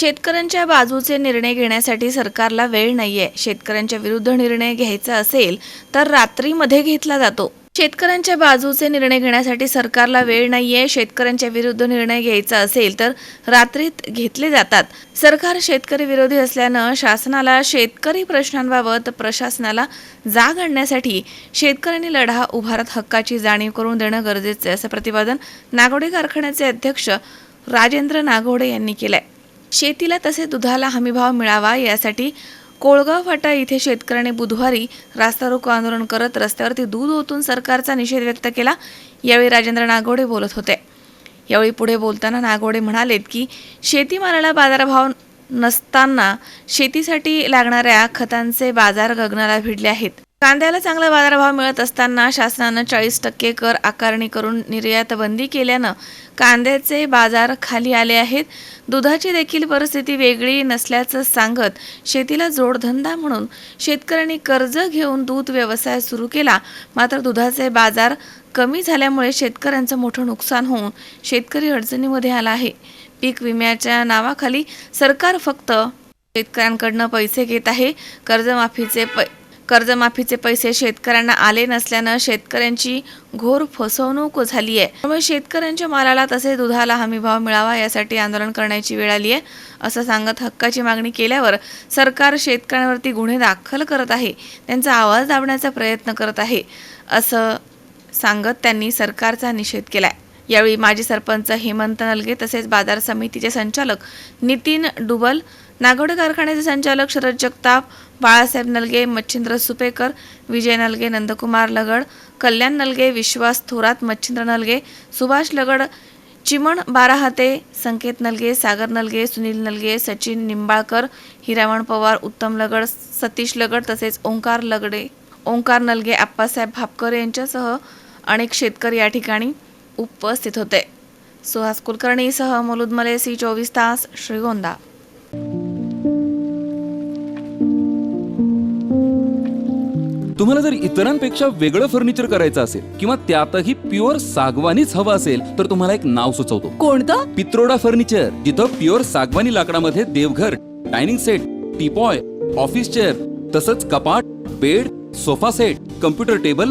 शेतकऱ्यांच्या बाजूचे निर्णय घेण्यासाठी सरकारला वेळ नाहीये. शेतकऱ्यांच्या विरुद्ध निर्णय घ्यायचा असेल तर रात्रीमध्ये घेतला जातो. शेतकऱ्यांच्या बाजूचे निर्णय घेण्यासाठी सरकारला वेळ नाहीये. शेतकऱ्यांच्या विरुद्ध निर्णय घ्यायचा असेल तर रात्रीत घेतले जातात. सरकार शेतकरी विरोधी असल्यानं शासनाला शेतकरी प्रश्नांबाबत प्रशासनाला जाग आणण्यासाठी शेतकऱ्यांनी लढा उभारत हक्काची जाणीव करून देणं गरजेचं आहे असं प्रतिपादन नागोडे कारखान्याचे अध्यक्ष राजेंद्र नागोडे यांनी केलंय. शेतीला तसे दुधाला हमीभाव मिळावा यासाठी कोळगाव फाटा इथे शेतकऱ्यांनी बुधवारी रास्ता रोको आंदोलन करत रस्त्यावरती दूध ओतून सरकारचा निषेध व्यक्त केला. यावेळी राजेंद्र नागोडे बोलत होते. यावेळी पुढे बोलताना नागोडे म्हणालेत की शेतीमालाला बाजारभाव नसताना शेतीसाठी लागणाऱ्या खतांचे बाजार गगनाला भिडले आहेत. कांद्याला चांगला बाजारभाव मिळत असताना शासनानं चाळीस टक्के कर आकारणी करून निर्यात बंदी केल्यानं कांद्याचे बाजार खाली आले आहेत. दुधाची देखील परिस्थिती वेगळी नसल्याचं सांगत शेतीला जोडधंदा म्हणून शेतकऱ्यांनी कर्ज घेऊन दूध व्यवसाय सुरू केला. मात्र दुधाचे बाजार कमी झाल्यामुळे शेतकऱ्यांचं मोठं नुकसान होऊन शेतकरी अडचणीमध्ये आला आहे. पीक विम्याच्या नावाखाली सरकार फक्त शेतकऱ्यांकडनं पैसे घेत आहे. कर्जमाफीचे पै कर्जमाफीचे पैसे शेतकऱ्यांना आले नसल्यानं शेतकऱ्यांची घोर फसवणूक झाली आहे. त्यामुळे शेतकऱ्यांच्या मालाला तसे दुधाला हमीभाव मिळावा यासाठी आंदोलन करण्याची वेळ आली आहे असं सांगत हक्काची मागणी केल्यावर सरकार शेतकऱ्यांवरती गुन्हे दाखल करत आहे त्यांचा आवाज दाबण्याचा प्रयत्न करत आहे असं सांगत त्यांनी सरकारचा निषेध केलाय. यावेळी माजी सरपंच हेमंत नलगे तसेच बाजार समितीचे संचालक नितीन डुबल नागवडे कारखान्याचे संचालक शरद जगताप बाळासाहेब नलगे मच्छिंद्र सुपेकर विजय नलगे नंदकुमार लगड कल्याण नलगे विश्वास थोरात मच्छिंद्र नलगे सुभाष लगड चिमण बाराहाते संकेत नलगे सागर नलगे सुनील नलगे सचिन निंबाळकर हिरावण पवार उत्तम लगड सतीश लगड तसेच ओंकार लगडे ओंकार नलगे आप्पासाहेब भापकर यांच्यासह अनेक शेतकरी या ठिकाणी उपस्थित होते. सुहास कुलकर्णीसह मुलुद मले सी चोवीस तास श्रीगोंदा. तुम्हाला जर इतरांपेक्षा वेगळं फर्निचर करायचं असेल किंवा त्यातही प्युअर सागवानीच हवं असेल तर तुम्हाला एक नाव सुचवतो. कोणतं? पित्रोडा फर्निचर जिथं प्युअर सागवानी लाकडामध्ये देवघर dining set teapoy office chair तसंच कपाट bed sofa set computer table